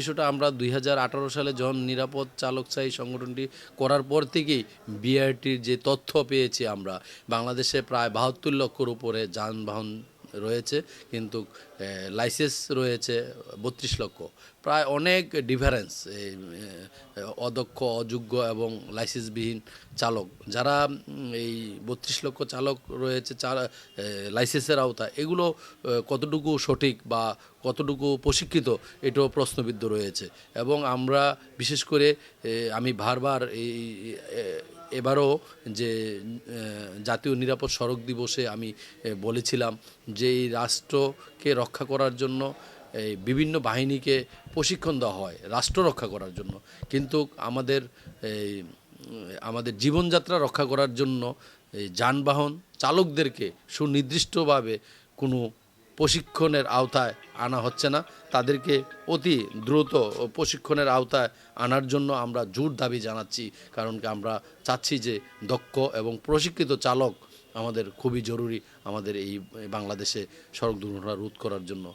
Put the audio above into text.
বিষয়টা আমরা দুই হাজার আঠারো সালে যখন নিরাপদ চালক চাই সংগঠনটি করার পর থেকেই বিআরটির যে তথ্য পেয়েছি আমরা, বাংলাদেশে প্রায় বাহাত্তর লক্ষর উপরে যানবাহন রয়েছে, কিন্তু লাইসেন্স রয়েছে বত্রিশ লক্ষ। প্রায় অনেক ডিফারেন্স এই অদক্ষ, অযোগ্য এবং লাইসেন্সবিহীন চালক। যারা এই বত্রিশ লক্ষ চালক রয়েছে লাইসেন্সের আওতায়, এগুলো কতটুকু সঠিক বা কতটুকু প্রশিক্ষিত, এটাও প্রশ্নবিদ্ধ রয়েছে। এবং আমরা, বিশেষ করে আমি বারবার এই এবারও যে জাতীয় নিরাপদ সড়ক দিবসে আমি বলেছিলাম যে এই রাষ্ট্রকে রক্ষা করার জন্য এই বিভিন্ন বাহিনীকে প্রশিক্ষণ দেওয়া হয়, রাষ্ট্র রক্ষা করার জন্য। কিন্তু আমাদের এই আমাদের জীবনযাত্রা রক্ষা করার জন্য যানবাহন চালকদেরকে সুনির্দিষ্টভাবে কোনো প্রশিক্ষণের আওতায় আনা হচ্ছে না। তাদেরকে অতি দ্রুত প্রশিক্ষণের আওতায় আনার জন্য আমরা জোর দাবি জানাচ্ছি। কারণ আমরা চাচ্ছি যে দক্ষ এবং প্রশিক্ষিত চালক আমাদের খুবই জরুরি আমাদের এই বাংলাদেশে সড়ক দুর্ঘটনা রোধ করার জন্য